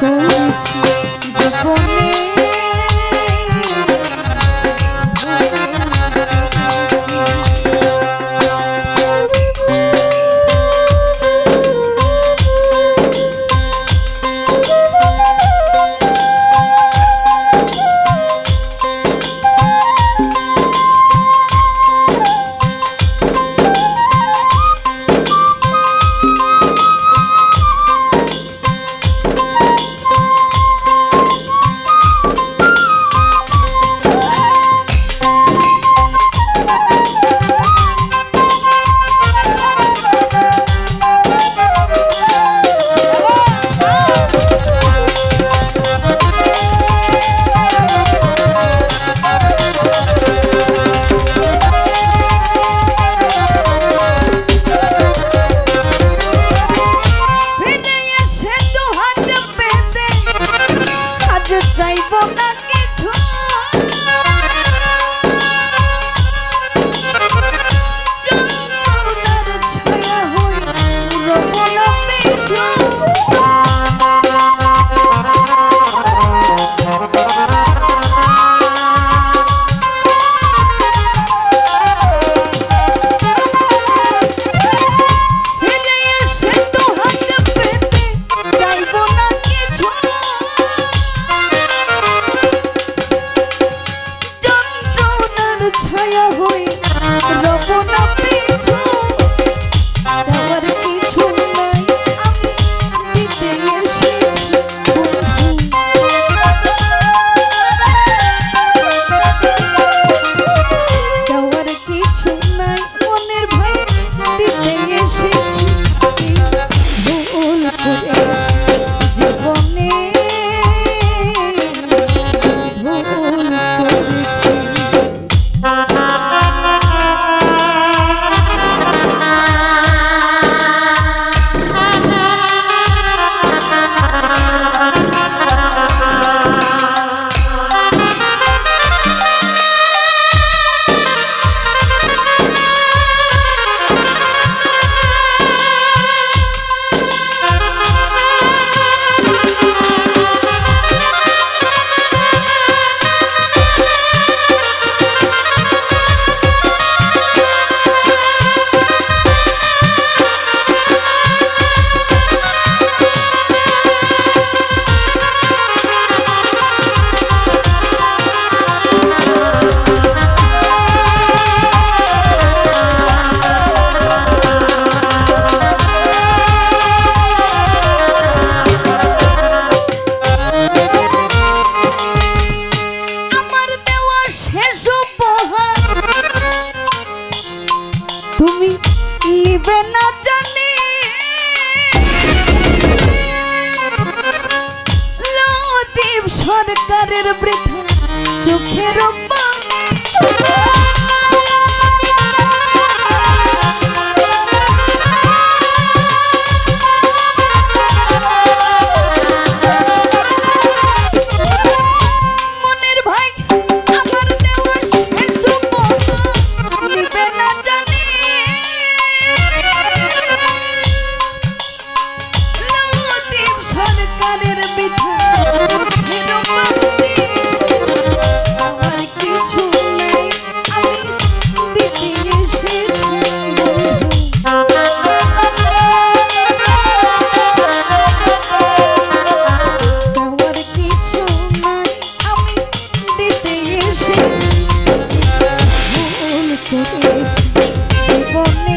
Cool. যাইব না। নিবে না জানি সরকারের বৃথা চোখের পানি। জীবনে